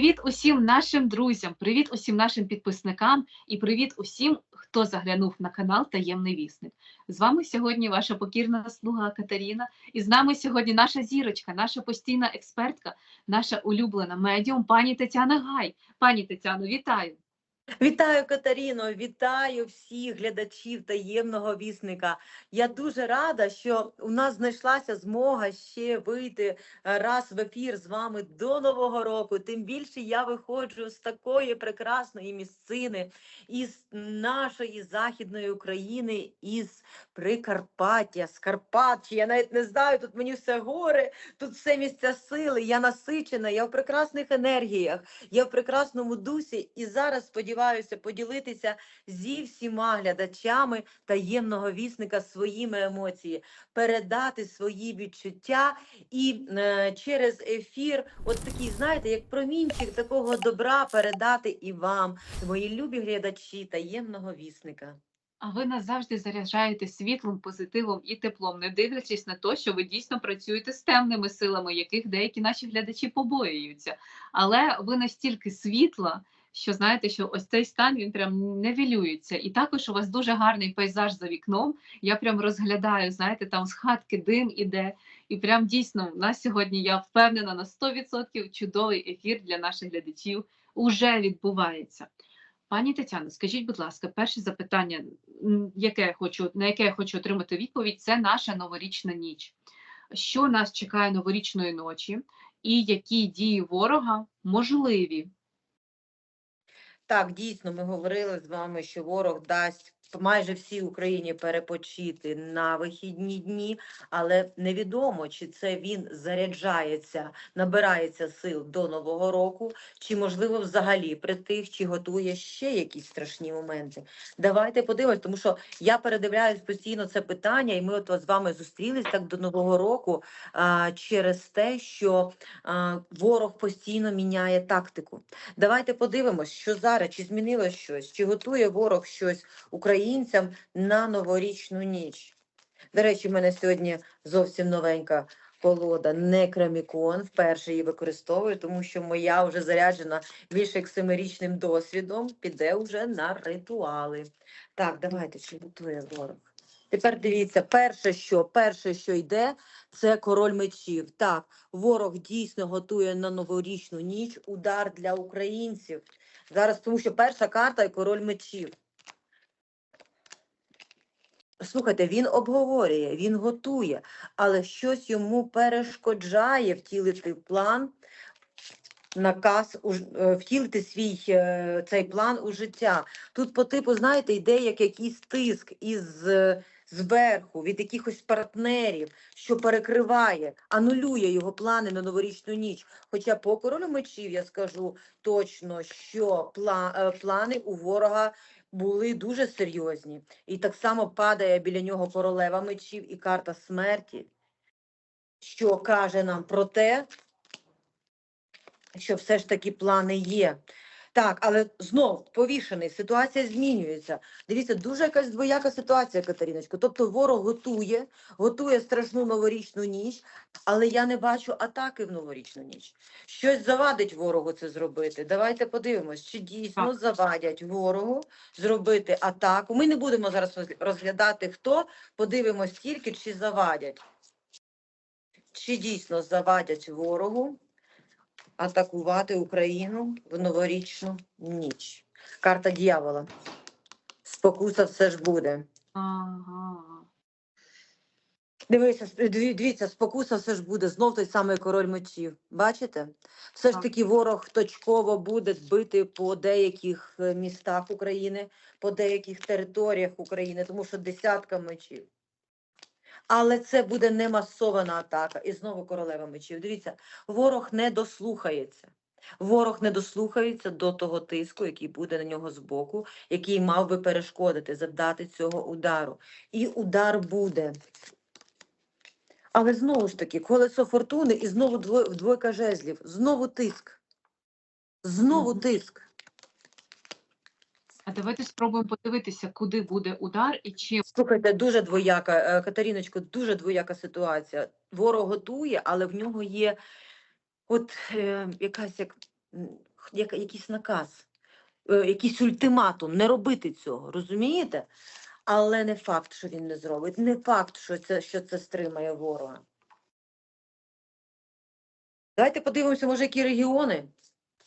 Привіт усім нашим друзям, привіт усім нашим підписникам і привіт усім, хто заглянув на канал Таємний Вісник. З вами сьогодні ваша покірна слуга Катерина, і з нами сьогодні наша зірочка, наша постійна експертка, наша улюблена медіум, пані Тетяна Гай. Пані Тетяно, вітаю! Вітаю Катеріно, вітаю всіх глядачів таємного вісника. Я дуже рада, що у нас знайшлася змога ще вийти е, раз в ефір з вами до Нового року. Тим більше я виходжу з такої прекрасної місцини, із нашої західної України, із Прикарпаття, з Карпат. Я навіть не знаю, тут мені все гори, тут все місця сили. Я насичена, я в прекрасних енергіях, я в прекрасному дусі. І зараз сподіваюся поділитися зі всіма глядачами таємного вісника своїми емоції, передати свої відчуття і е, через ефір, от такий, знаєте, як промінчик такого добра передати і вам, мої любі глядачі таємного вісника. А ви нас завжди заряджаєте світлом, позитивом і теплом, не дивлячись на те, що ви дійсно працюєте з темними силами, яких деякі наші глядачі побоюються. Але ви настільки світла, що знаєте, що ось цей стан він прям невілюється. І також у вас дуже гарний пейзаж за вікном. Я прям розглядаю, знаєте, там з хатки дим іде. І прям дійсно у нас сьогодні я впевнена на 100% чудовий ефір для наших глядачів уже відбувається. Пані Тетяно, скажіть, будь ласка, перше запитання, яке я хочу, на яке я хочу отримати відповідь, це наша новорічна ніч. Що нас чекає новорічної ночі, і які дії ворога можливі? Так, дійсно, ми говорили з вами, що ворог дасть майже всій Україні перепочити на вихідні дні, але невідомо, чи це він заряджається, набирається сил до нового року, чи можливо взагалі притих, чи готує ще якісь страшні моменти. Давайте подивимось, тому що я передивляюсь постійно це питання, і ми от з вами зустрілись так до нового року а, через те, що а, ворог постійно міняє тактику. Давайте подивимось, що зараз чи змінилось щось, чи готує ворог щось українцям на новорічну ніч. До речі, в мене сьогодні зовсім новенька колода Некромікон. Вперше її використовую, тому що моя вже заряджена більше як семирічним досвідом, піде вже на ритуали. Так, давайте, чи готує ворог. Тепер дивіться, перше, що перше, що йде, це король мечів. Так, ворог дійсно готує на новорічну ніч удар для українців. Зараз, тому що перша карта і король мечів. Слухайте, він обговорює, він готує, але щось йому перешкоджає втілити план, наказ, е, втілити свій е, цей план у життя. Тут по типу, знаєте, йде як якийсь тиск із е, зверху, від якихось партнерів, що перекриває, анулює його плани на новорічну ніч. Хоча по королю мечів я скажу точно, що пла, плани у ворога були дуже серйозні. І так само падає біля нього королева мечів і карта смерті, що каже нам про те, що все ж таки плани є. Так, але знов повішений, ситуація змінюється. Дивіться, дуже якась двояка ситуація, Катериночко. Тобто ворог готує, готує страшну новорічну ніч, але я не бачу атаки в новорічну ніч. Щось завадить ворогу це зробити. Давайте подивимось, чи дійсно завадять ворогу зробити атаку. Ми не будемо зараз розглядати хто, подивимось тільки, чи завадять. Чи дійсно завадять ворогу атакувати Україну в новорічну ніч? Карта дьявола. Спокуса все ж буде. Ага. Дивися, дивіться, спокуса все ж буде. Знов той самий король мечів. Бачите? Все ж таки ворог точково буде бити по деяких е, містах України, по деяких територіях України, тому що десятка мечів. Але це буде не масована атака. І знову королева мечів. Дивіться, ворог не дослухається. Ворог не дослухається до того тиску, який буде на нього збоку, який мав би перешкодити, завдати цього удару. І удар буде. Але знову ж таки, колесо фортуни і знову двойка жезлів, знову тиск. Знову тиск. Давайте спробуємо подивитися, куди буде удар і чи Слухайте, дуже двояка, е, Катеріночко, дуже двояка ситуація. Ворог готує, але в нього є от е, якась як як, якийсь наказ, е, якийсь ультиматум, не робити цього, розумієте? Але не факт, що він не зробить, не факт, що це, що це стримає ворога. Давайте подивимося, може, які регіони.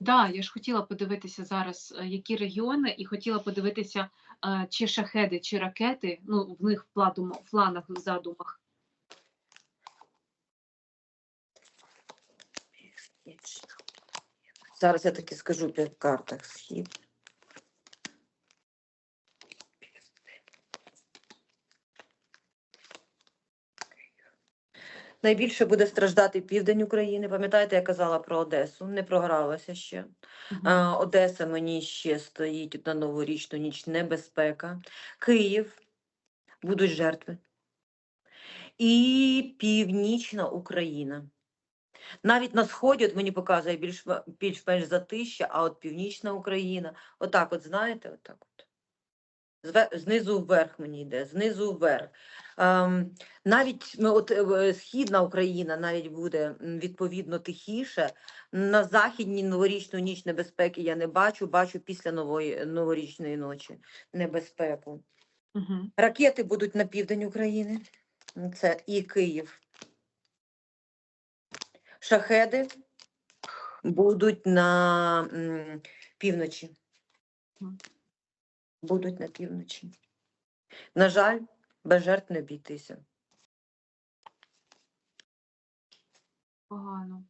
Да, я ж хотіла подивитися зараз, е, які регіони, і хотіла подивитися, е, чи шахеди, чи ракети, ну, в них в планах, в задумах. Зараз я таки скажу по картах схід. Найбільше буде страждати південь України. Пам'ятаєте, я казала про Одесу, не програлася ще. Мгм. А, Одеса мені ще стоїть на новорічну ніч небезпека. Київ будуть жертви. І Північна Україна. Навіть на сході, от мені показує більш більш-менш затища, а от Північна Україна, отак, от знаєте, отак Знизу вверх мені йде, знизу вверх. Ем, навіть ну, от, е, Східна Україна навіть буде відповідно тихіше. На західній новорічну ніч небезпеки я не бачу, бачу після нової новорічної ночі небезпеку. Мгм. Ракети будуть на південь України. Це і Київ. Шахеди будуть на м, півночі. Будуть на півночі. На жаль, без жертв не обійтися. Погано.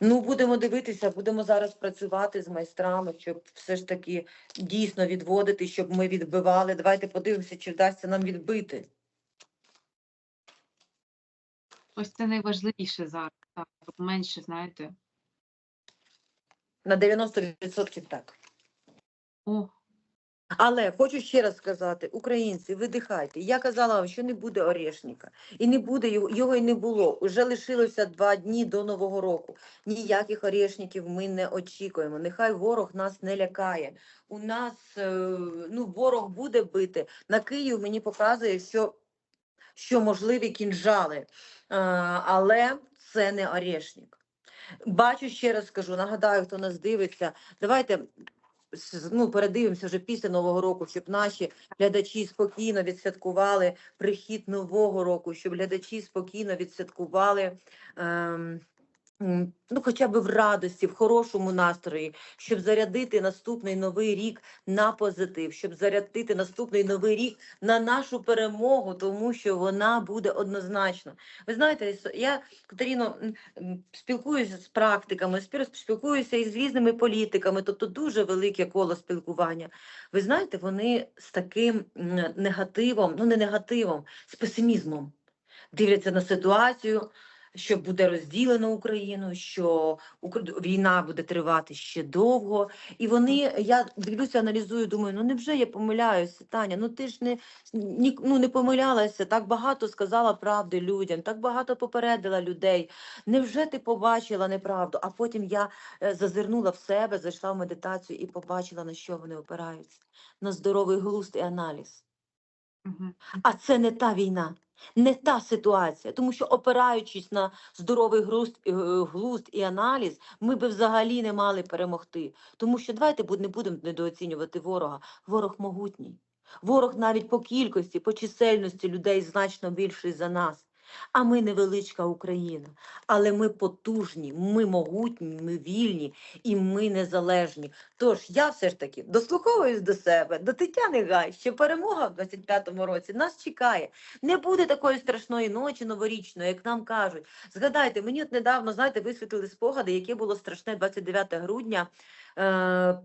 Ну, будемо дивитися, будемо зараз працювати з майстрами, щоб все ж таки дійсно відводити, щоб ми відбивали. Давайте подивимося, чи вдасться нам відбити. Ось це найважливіше зараз. Так, менше, знаєте. На 90% так. О, Але хочу ще раз сказати, українці, видихайте. Я казала вам, що не буде орешника. І не буде його, його і не було. Уже лишилося два дні до Нового року. Ніяких орешників ми не очікуємо. Нехай ворог нас не лякає. У нас е, ну, ворог буде бити. На Київ мені показує, що, що можливі кінжали. Е, але це не орешник. Бачу, ще раз скажу, нагадаю, хто нас дивиться. Давайте ну, передивимося вже після Нового року, щоб наші глядачі спокійно відсвяткували прихід Нового року, щоб глядачі спокійно відсвяткували. Ем, Ну, хоча б в радості, в хорошому настрої, щоб зарядити наступний новий рік на позитив, щоб зарядити наступний новий рік на нашу перемогу, тому що вона буде однозначно. Ви знаєте, я, Катеріно, спілкуюся з практиками, спілкуюся із різними політиками, тобто дуже велике коло спілкування. Ви знаєте, вони з таким негативом, ну не негативом, з песимізмом дивляться на ситуацію. Що буде розділено Україну, що війна буде тривати ще довго, і вони я дивлюся, аналізую, думаю, ну невже я помиляюся, Таня? Ну ти ж не ні, ну, не помилялася, так багато сказала правди людям, так багато попередила людей. Невже ти побачила неправду? А потім я е, зазирнула в себе, зайшла в медитацію і побачила, на що вони опираються. На здоровий глузд і аналіз. А це не та війна, не та ситуація. Тому що, опираючись на здоровий глузд, е, глузд і аналіз, ми би взагалі не мали перемогти. Тому що давайте не будемо недооцінювати ворога. Ворог могутній. Ворог навіть по кількості, по чисельності людей значно більший за нас. А ми невеличка Україна. Але ми потужні, ми могутні, ми вільні і ми незалежні. Тож я все ж таки дослуховуюсь до себе, до Тетяни Гай, що перемога в 25-му році нас чекає. Не буде такої страшної ночі новорічної, як нам кажуть. Згадайте, мені от недавно, знаєте, висвітлили спогади, яке було страшне 29 грудня. Е-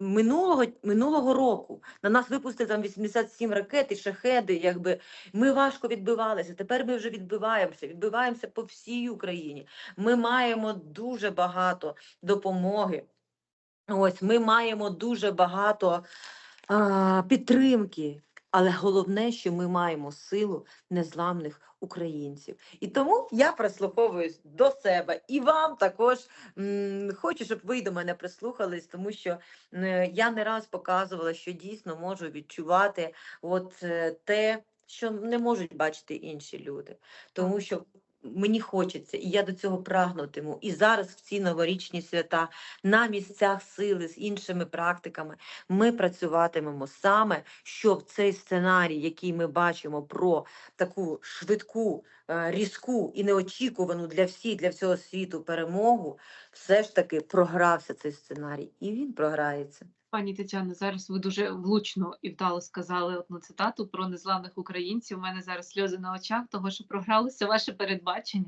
Минулого, минулого року на нас випустили там 87 ракет і шахеди. Якби ми важко відбивалися. Тепер ми вже відбиваємося, відбиваємося по всій Україні. Ми маємо дуже багато допомоги. Ось ми маємо дуже багато а, підтримки, але головне, що ми маємо силу незламних українців. І тому я прислуховуюсь до себе і вам також м, хочу, щоб ви до мене прислухались, тому що е, я не раз показувала, що дійсно можу відчувати от е, те, що не можуть бачити інші люди. Тому що мені хочеться, і я до цього прагнутиму. І зараз в ці новорічні свята на місцях сили з іншими практиками ми працюватимемо саме, щоб цей сценарій, який ми бачимо про таку швидку, е, різку і неочікувану для всіх, для всього світу перемогу, все ж таки програвся цей сценарій, і він програється. Пані Тетяно, зараз ви дуже влучно і вдало сказали одну цитату про незламних українців. У мене зараз сльози на очах, того що програлося ваше передбачення.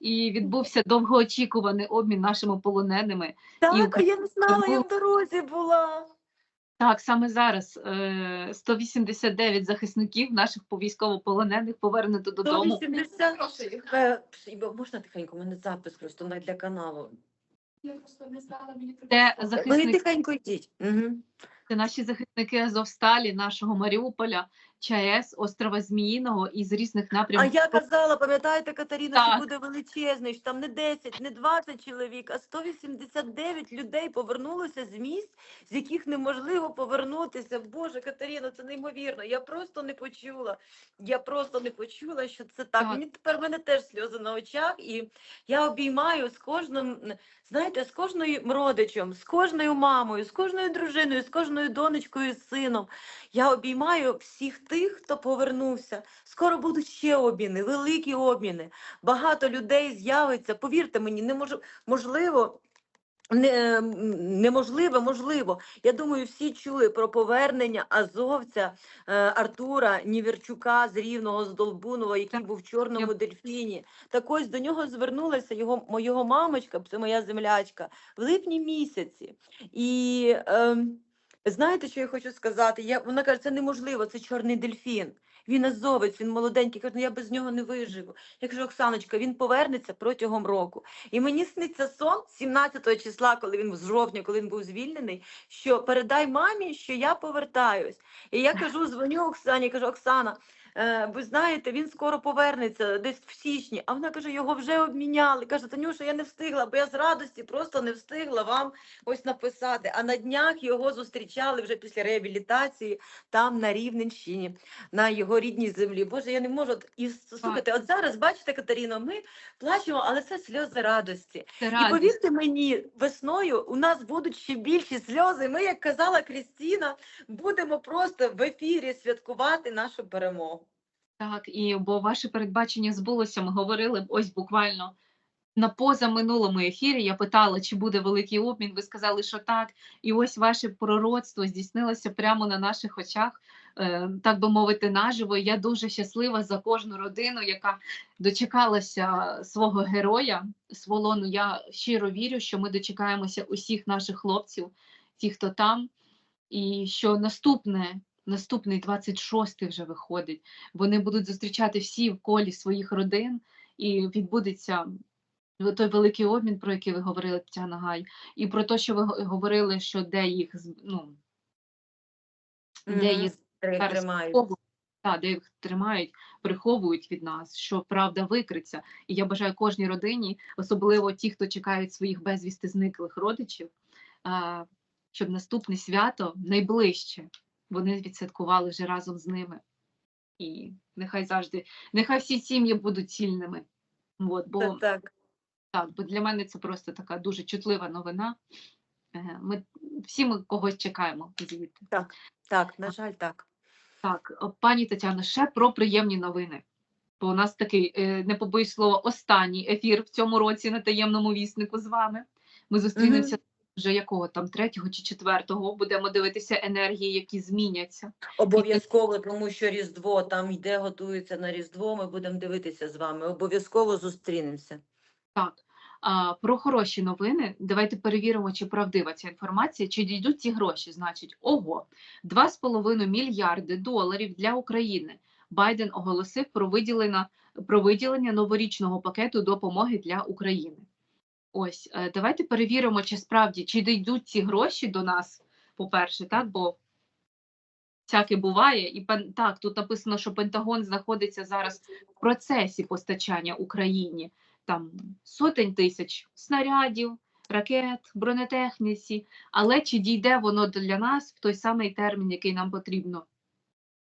І відбувся довгоочікуваний обмін нашими полоненими. Так, а я не знала, я в дорозі була. Так, саме зараз е, 189 захисників наших по- військовополонених повернуто додому. 180. Е, Можна тихенько, у мене запис просто на- для каналу. Я просто не стала мені Це захисники. Ви тихенько йдіть. Угу. це наші захисники Азовсталі, нашого Маріуполя, ЧАЕС, острова Зміїного і з різних А я казала, пам'ятаєте, Катерина, що буде величезний, що там не 10, не 20 чоловік, а 189 людей повернулося з місць, з яких неможливо повернутися. Боже, Катерина, це неймовірно. Я просто не почула. Я просто не почула, що це так. Так. Мені тепер в мене теж сльози на очах, і я обіймаю з кожним, знаєте, з кожною родичем, з кожною мамою, з кожною дружиною, з кожною донечкою, з сином. Я обіймаю всіх тих, хто повернувся. Скоро будуть ще обміни, великі обміни. Багато людей з'явиться. Повірте мені, не мож... можливо. Не, неможливо, можливо. Я думаю, всі чули про повернення азовця е, Артура Ніверчука з Рівного, з Долбунова, який був в чорному дельфіні. Так ось до нього звернулася його, мо- мамочка, це моя землячка, в липні місяці. І ем, знаєте, що я хочу сказати? Я, вона каже, це неможливо, це чорний дельфін. Він азовець, він молоденький. Каже, ну я без нього не виживу. Я кажу, Оксаночка, він повернеться протягом року. І мені сниться сон 17 числа, коли він з жовтня, коли він був звільнений, що передай мамі, що я повертаюсь. І я кажу, дзвоню Оксані, кажу, Оксана. Е, Ви знаєте, він скоро повернеться десь в січні. А вона каже, його вже обміняли. Каже, Танюша, я не встигла, бо я з радості просто не встигла вам ось написати. А на днях його зустрічали вже після реабілітації там на Рівненщині, на його рідній землі. Боже, я не можу. І слухайте, от зараз бачите, Катеріно, ми плачемо, але це сльози радості. Це І повірте мені, весною у нас будуть ще більші сльози. Ми, як казала Крістіна, будемо просто в ефірі святкувати нашу перемогу. Так, і бо ваше передбачення збулося. Ми говорили ось буквально на позаминулому ефірі. Я питала, чи буде великий обмін. Ви сказали, що так. І ось ваше пророцтво здійснилося прямо на наших очах, е, так би мовити, наживо. Я дуже щаслива за кожну родину, яка дочекалася свого героя з волону. Я щиро вірю, що ми дочекаємося усіх наших хлопців, ті, хто там, і що наступне. Наступний 26-й вже виходить. Вони будуть зустрічати всі в колі своїх родин, і відбудеться той великий обмін, про який ви говорили, Тетяна Гай, і про те, що ви говорили, що де їх ну, де їх Тримають. та, де їх тримають, приховують від нас, що правда викриться. І я бажаю кожній родині, особливо ті, хто чекають своїх безвісти зниклих родичів, щоб наступне свято найближче вони відсвяткували вже разом з ними. І нехай завжди, нехай всі сім'ї будуть цільними. От, бо Так, так. так, бо для мене це просто така дуже чутлива новина. Ми всі ми когось чекаємо звідти. Так, так, на жаль, так. Так, пані Тетяно, ще про приємні новини. Бо у нас такий, е, не побоюсь слова, останній ефір в цьому році на таємному віснику з вами. Ми зустрінемося вже якого там третього чи четвертого. Будемо дивитися енергії, які зміняться. Обов'язково, тому що Різдво там йде, готується на Різдво. Ми будемо дивитися з вами. Обов'язково зустрінемося. Так. А, про хороші новини. Давайте перевіримо, чи правдива ця інформація, чи дійдуть ці гроші. Значить, ого, 2,5 мільярди доларів для України. Байден оголосив про виділення, про виділення новорічного пакету допомоги для України. Ось, е, давайте перевіримо, чи справді чи дійдуть ці гроші до нас, по-перше, так, бо всяке буває. І так, тут написано, що Пентагон знаходиться зараз в процесі постачання Україні там сотень тисяч снарядів, ракет, бронетехніці, але чи дійде воно для нас в той самий термін, який нам потрібно?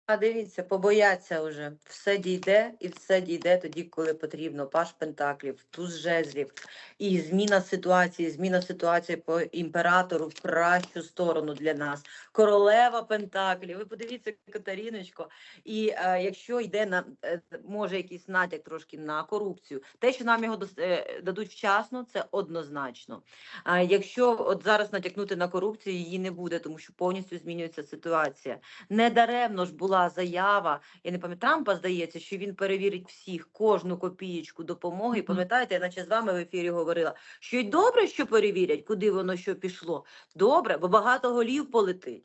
Дивіться, побояться вже. Все дійде і все дійде тоді, коли потрібно. Паш Пентаклів, туз жезлів. І зміна ситуації, зміна ситуації по імператору в кращу сторону для нас. Королева Пентаклів. Ви подивіться, Катеріночко. І е, якщо йде на е, може якийсь натяк трошки на корупцію, те, що нам його е, дадуть вчасно, це однозначно. А якщо от зараз натякнути на корупцію, її не буде, тому що повністю змінюється ситуація. Недаремно ж була заява, я не пам'ятаю, Трампа здається, що він перевірить всіх кожну копієчку допомоги. І пам'ятаєте, я наче з вами в ефірі говорила, що й добре, що перевірять, куди воно що пішло. Добре, бо багато голів полетить.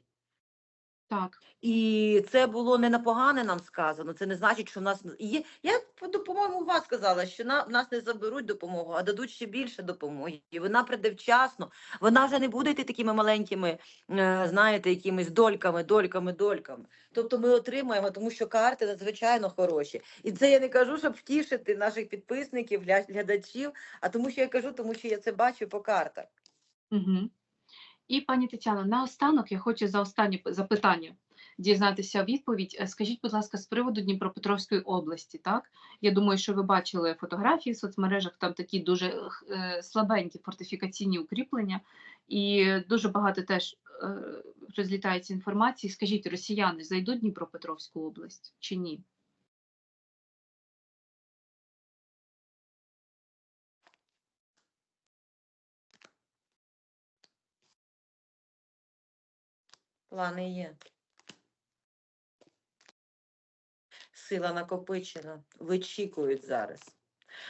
Так. І це було не на погане нам сказано. Це не значить, що в нас є. Я по- по-моєму, вас сказала, що на в нас не заберуть допомогу, а дадуть ще більше допомоги. І вона прийде вчасно. Вона вже не буде йти такими маленькими, е, знаєте, якимись дольками, дольками, дольками. Тобто ми отримаємо, тому що карти надзвичайно хороші. І це я не кажу, щоб втішити наших підписників, глядачів, а тому, що я кажу, тому що я це бачу по картах. Угу. І пані Тетяно, наостанок я хочу за останнє запитання дізнатися відповідь. Е, Скажіть, будь ласка, з приводу Дніпропетровської області, так? Я думаю, що ви бачили фотографії в соцмережах, там такі дуже е, слабенькі фортифікаційні укріплення, і дуже багато теж е, розлітається інформації. Скажіть, росіяни зайдуть Дніпропетровську область чи ні? Плани є. Сила накопичена, вичікують зараз.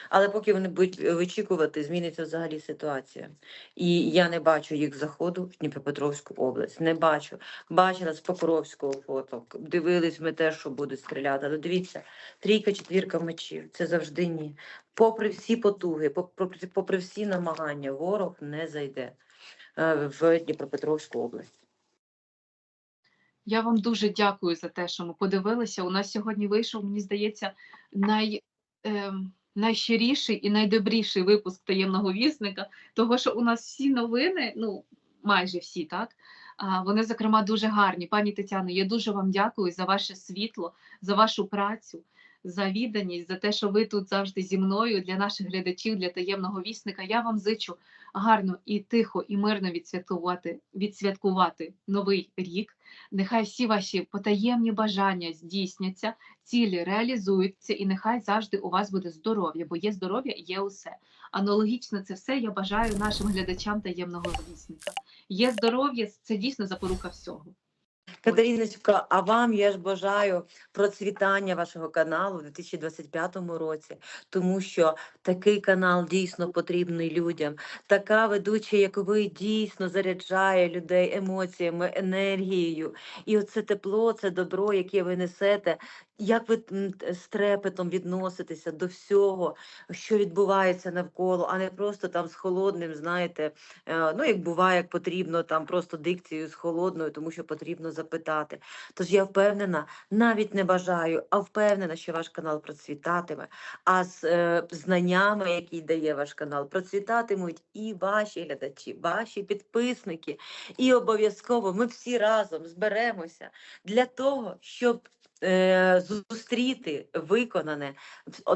Але поки вони будуть вичікувати, зміниться взагалі ситуація. І я не бачу їх заходу в Дніпропетровську область. Не бачу. Бачила з Покровського фото. Дивились ми те, що будуть стріляти. Але дивіться, трійка, четвірка мечів. Це завжди ні. Попри всі потуги, попри, попри всі намагання, ворог не зайде е, в Дніпропетровську область. Я вам дуже дякую за те, що ми подивилися. У нас сьогодні вийшов, мені здається, най, е, найщиріший і найдобріший випуск таємного вісника, того що у нас всі новини, ну майже всі, так. Вони, зокрема, дуже гарні. Пані Тетяно, я дуже вам дякую за ваше світло, за вашу працю, за відданість, за те, що ви тут завжди зі мною для наших глядачів, для таємного вісника. Я вам зичу гарно і тихо, і мирно відсвяткувати, відсвяткувати новий рік. Нехай всі ваші потаємні бажання здійсняться, цілі реалізуються, і нехай завжди у вас буде здоров'я, бо є здоров'я, є усе. Аналогічно це все я бажаю нашим глядачам таємного вісника. Є здоров'я, це дійсно запорука всього. Катериночка, а вам я ж бажаю процвітання вашого каналу у 2025 році, тому що такий канал дійсно потрібний людям. Така ведуча, як ви, дійсно заряджає людей емоціями, енергією. І оце тепло, це добро, яке ви несете. Як ви з трепетом відноситеся до всього, що відбувається навколо, а не просто там з холодним, знаєте, е, ну як буває, як потрібно, там просто дикцією з холодною, тому що потрібно запитати. Тож я впевнена, навіть не бажаю, а впевнена, що ваш канал процвітатиме. А з е, знаннями, які дає ваш канал, процвітатимуть і ваші глядачі, ваші підписники. І обов'язково ми всі разом зберемося для того, щоб зустріти виконане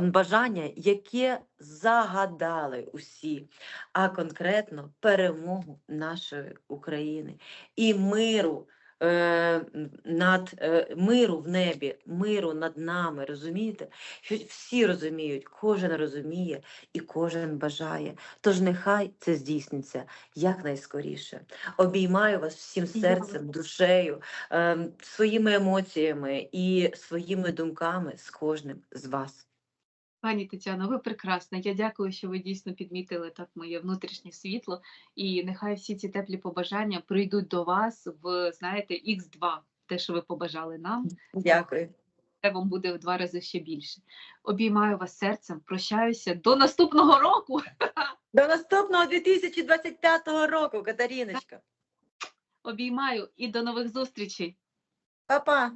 бажання, яке загадали усі, а конкретно перемогу нашої України і миру. Е, Над е, миру в небі, миру над нами, розумієте? Що всі розуміють, кожен розуміє і кожен бажає. Тож нехай це здійсниться якнайскоріше. Обіймаю вас всім серцем, душею, ем, своїми емоціями і своїми думками з кожним з вас. Пані Тетяно, ви прекрасна. Я дякую, що ви дійсно підмітили так моє внутрішнє світло. І нехай всі ці теплі побажання прийдуть до вас в, знаєте, Х2, те, що ви побажали нам. Дякую. це вам буде в два рази ще більше. Обіймаю вас серцем, прощаюся до наступного року. До наступного 2025 року, Катериночка. Обіймаю і до нових зустрічей. Па-па.